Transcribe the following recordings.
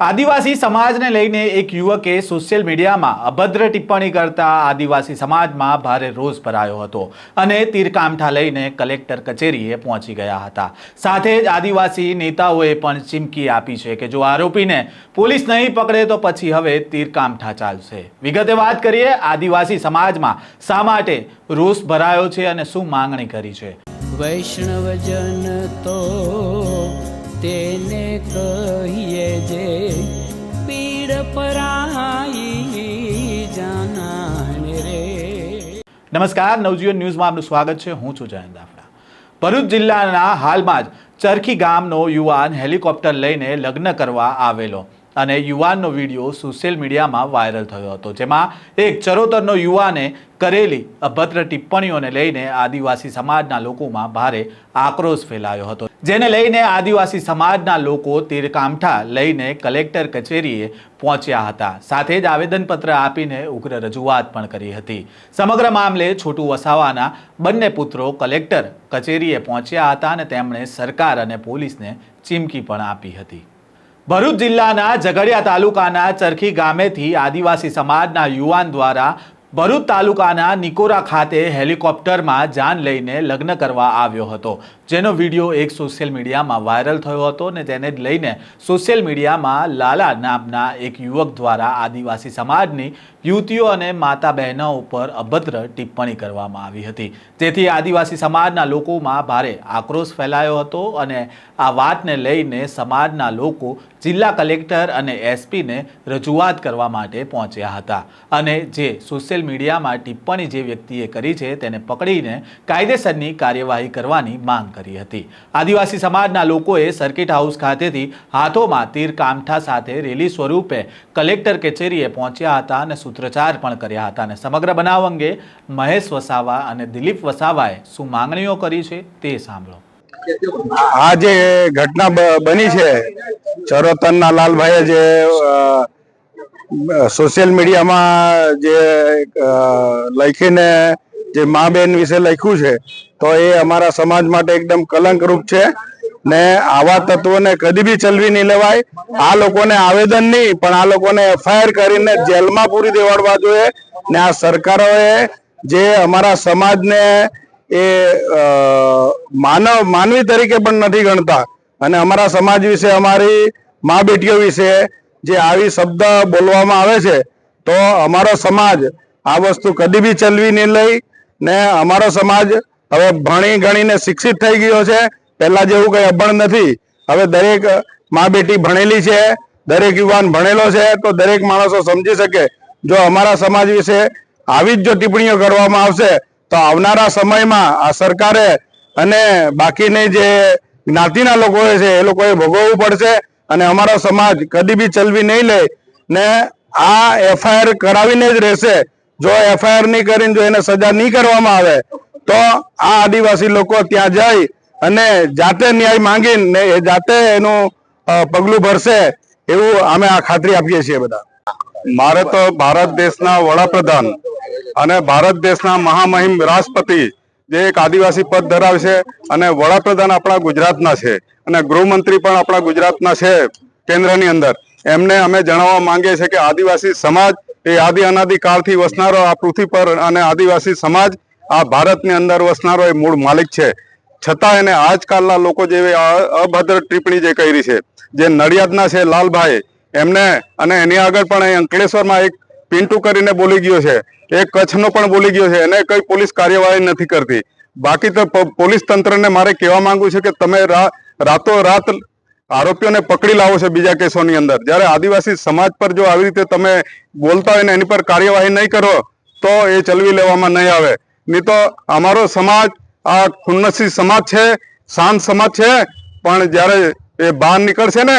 આદિવાસી સમાજને લઈને એક યુવકે સોશિયલ મીડિયામાં અભદ્ર ટિપ્પણી કરતા આદિવાસી સમાજમાં ભારે રોષ ભરાયો હતો અને તીરકામઠા લઈને કલેક્ટર કચેરીએ પહોંચી ગયા હતા. સાથે જ આદિવાસી નેતાઓએ પણ ચીમકી આપી છે કે જો આરોપીને પોલીસ નહીં પકડે તો પછી હવે તીરકામઠા ચાલશે. વિગતે વાત કરીએ, આદિવાસી સમાજમાં શા માટે રોષ ભરાયો છે અને શું માંગણી કરી છે? વૈષ્ણવજન તો તેને કહીએ જે પીડ પરાઈ જાનાને રે. નમસ્કાર, નવજીવન ન્યૂઝમાં આપનું સ્વાગત છે. હું છું જયંત દાફડા ભરૂચ જિલ્લાના હાલમાં જ ચરખી ગામનો યુવાન હેલિકોપ્ટર લઈને લગ્ન કરવા આવેલો અને યુવાનનો વીડિયો સોશિયલ મીડિયામાં વાયરલ થયો હતો, જેમાં એક ચરોતરનો યુવાને કરેલી અભદ્ર ટિપ્પણીઓને લઈને આદિવાસી સમાજના લોકોમાં ભારે આક્રોશ ફેલાયો હતો. જેને લઈને આદિવાસી સમાજના લોકો તીરકામઠા લઈને કલેક્ટર કચેરીએ પહોંચ્યા હતા. સાથે જ આવેદનપત્ર આપીને ઉગ્ર રજૂઆત પણ કરી હતી. સમગ્ર મામલે છોટુ વસાવાના બંને પુત્રો કલેક્ટર કચેરીએ પહોંચ્યા હતા અને તેમણે સરકાર અને પોલીસને ચીમકી પણ આપી હતી. ભરૂચ જિલ્લાના ઝઘડિયા તાલુકાના ચરખી ગામેથી આદિવાસી સમાજના યુવાન દ્વારા ભરૂચ તાલુકાના નિકોરા ખાતે હેલિકોપ્ટરમાં જાન લઈને લગ્ન કરવા આવ્યો હતો. જેનો વીડિયો એક સોશિયલ મીડિયામાં વાયરલ થયો હતો અને તેને લઈને સોશિયલ મીડિયામાં લાલા નામના એક યુવક દ્વારા આદિવાસી સમાજની યુવતીઓ અને માતા બહેનો ઉપર અભદ્ર ટિપ્પણી કરવામાં આવી હતી. જેથી આદિવાસી સમાજના લોકોમાં ભારે આક્રોશ ફેલાયો હતો અને આ વાતને લઈને સમાજના લોકો જિલ્લા કલેક્ટર અને એસપીને રજૂઆત કરવા માટે પહોંચ્યા હતા. અને જે સોશિયલ મીડિયામાં ટિપ્પણી જે વ્યક્તિએ કરી છે તેને પકડીને કાયદેસરની કાર્યવાહી કરવાની માંગ કરી હતી. આદિવાસી સમાજના લોકોએ સર્કિટ હાઉસ ખાતેથી હાથોમાં તીર કામઠા સાથે રેલી સ્વરૂપે કલેક્ટર કચેરીએ પહોંચ્યા હતા અને સૂત્રોચ્ચાર પણ કર્યા હતા અને સમગ્ર બનાવ અંગે મહેશ વસાવા અને દિલીપ વસાવાએ શું માંગણીઓ કરી છે તે સાંભળો. આ જે ઘટના બની છે, ચરોતરના લાલભાઈએ જે સોશિયલ મીડિયામાં જે લખીને જે મા બેન વિશે લખ્યું છે, તો એ અમારા સમાજ માટે એકદમ કલંકરૂપ છે ને આવા તત્વોને કદી બી ચલવી નહીં લેવાય. આ લોકોને આવેદન નહીં, પણ આ લોકોને એફઆઈઆર કરીને જેલમાં પૂરી દેવાડવા જોઈએ ને આ સરકારોએ જે અમારા સમાજને એ માનવ, માનવી તરીકે પણ નથી ગણતા. અને અમારા સમાજ વિશે, અમારી મા બેટીઓ વિશે જે આવી શબ્દ બોલવામાં આવે છે, તો અમારો સમાજ આ વસ્તુ કદી બી ચલવી નહીં લઈ ને અમારો સમાજ હવે ભણી ગણીને શિક્ષિત થઈ ગયો છે. પહેલા જેવું કંઈ અભણ નથી. હવે દરેક મા બેટી ભણેલી છે, દરેક યુવાન ભણેલો છે, તો દરેક માણસો સમજી શકે. જો અમારા સમાજ વિશે આવી જ જો ટિપ્પણીઓ કરવામાં આવશે, તો આવનારા સમયમાં આ સરકારે અને બાકીની જે જ્ઞાતિના લોકો છે, એ લોકોએ ભોગવવું પડશે. અને અમારો સમાજ કદી બી ચલવી નહીં લે ને આ એફઆઈઆર કરાવીને જ રહેશે. જો એફઆઈઆર નહીં કરીને જો એને સજા નહીં કરવામાં આવે, તો આ આદિવાસી લોકો ત્યાં જઈ અને જાતે ન્યાય માંગીને એ જાતે એનું પગલું ભરશે એવું અમે આ ખાતરી આપીએ છીએ બધા. મારે તો ભારત દેશના વડાપ્રધાન અને ભારત દેશના મહામહિમ રાષ્ટ્રપતિ જે એક આદિવાસી પદ ધરાવે છે અને વડાપ્રધાન આપણા ગુજરાતના છે અને ગૃહમંત્રી પણ આપણા ગુજરાતના છે કેન્દ્રની અંદર. એમને અમે જણાવવા માંગીએ છીએ કે આદિવાસી સમાજ એ આદિ અનાદિ કાળથી વસનારો આ પૃથ્વી પર અને આદિવાસી સમાજ આ ભારતની અંદર વસનારો એ મૂળ માલિક છે. છતાં એને આજકાલના લોકો જેવી અભદ્ર ટિપ્પણી જે કરી છે, જે નડિયાદના છે લાલભાઈ, એમને અને એની આગળ પણ અંકલેશ્વરમાં એક પિન્ટુ કરીને બોલી ગયો છે. એ કચ્છનો પણ બોલી ગયો છે એને કઈ પોલીસ કાર્યવાહી નથી કરતી. બાકી તો પોલીસ તંત્રને મારે કહેવા માંગુ છે કે તમે રાતો રાતોરાત આરોપીઓને પકડી લાવો છો બીજા કેસોની અંદર. જ્યારે આદિવાસી સમાજ પર જો આવી રીતે તમે બોલતા હોય ને એની પર કાર્યવાહી નહીં કરો, તો એ ચલવી લેવામાં નહીં આવે. નહીં તો અમારો સમાજ, આ ખુન્નસી સમાજ છે, શાંત સમાજ છે, પણ જ્યારે એ બહાર નીકળશે ને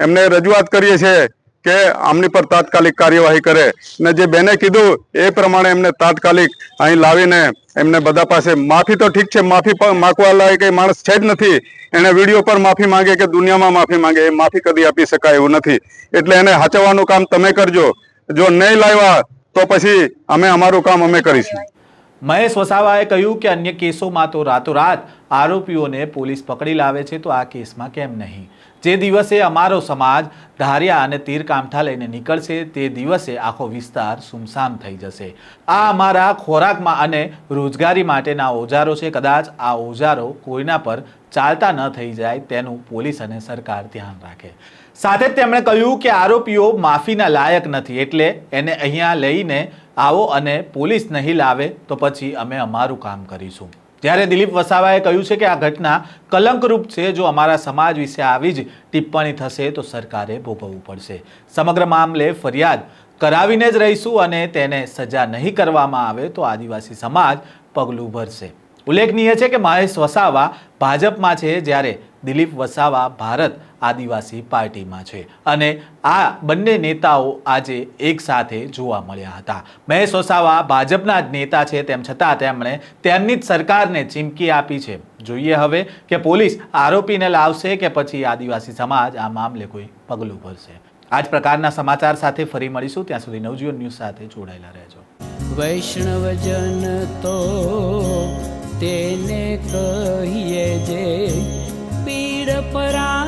એમને રજૂઆત કરીએ છીએ કે આમની પર તાત્કાલિક કાર્યવાહી કરે. ને જે બેને કીધું એ પ્રમાણે એમને તાત્કાલિક અહીં લાવીને એમને બધા પાસે માફી તો ઠીક છે, માફી માગવા લાયક માણસ છે જ નથી. એને વીડિયો પર માફી માંગે કે દુનિયામાં માફી માંગે એ માફી કદી આપી શકાય એવું નથી. એટલે એને હાચવવાનું કામ તમે કરજો. જો નહીં લાવ્યા તો પછી અમે અમારું કામ અમે કરીશું. મહેશ વસાવાએ કહ્યું કે અન્ય કેસોમાં તો રાતોરાત આરોપીઓને પોલીસ પકડી લાવે છે, તો આ કેસમાં કેમ નહીં? જે દિવસે અમારો સમાજ ધારિયા અને તીર કામઠા લઈને નીકળશે, તે દિવસે આખો વિસ્તાર સુમસામ થઈ જશે. આ અમારા ખોરાકમાં અને રોજગારી માટેના ઓજારો છે. કદાચ આ ઓજારો કોઈના પર ચાલતા ન થઈ જાય તેનું પોલીસ અને સરકાર ધ્યાન રાખે. સાથે તેમણે કહ્યું કે આરોપીઓ માફીના લાયક નથી, એટલે એને અહીંયા લઈને આવો અને પોલીસ નહીં લાવે તો પછી અમે અમારું કામ કરીશું. જ્યારે દિલીપ વસાવાએ કહ્યું છે કે આ ઘટના કલંકરૂપ છે. જો અમારા સમાજ વિશે આવી જ ટિપ્પણી થશે તો સરકારે ભોગવવું પડશે. સમગ્ર મામલે ફરિયાદ કરાવીને જ રહીશું અને તેને સજા નહીં કરવામાં આવે તો આદિવાસી સમાજ પગલું ભરશે. ઉલ્લેખનીય છે કે મહેશ વસાવા ભાજપમાં છે. જ્યારે દિલીપ વસાવા ભારત આદિવાસી પાર્ટીમાં છે. અને આ બંને નેતાઓ આજે એક સાથે જોવા મળ્યા હતા. મહેશ વસાવા ભાજપના જ નેતા છે, તેમ છતાં તેમણે તેમની જ સરકારને ચીમકી આપી છે. જોઈએ હવે કે પોલીસ આરોપીને લાવશે કે પછી આદિવાસી સમાજ આ મામલે કોઈ પગલું ભરશે. આ જ પ્રકારના સમાચાર સાથે ફરી મળીશું. ત્યાં સુધી નવજીવન ન્યૂઝ સાથે જોડાયેલા રહેજો. વૈષ્ણવજન તો તેને કહીએ જે પીડ પરાઈ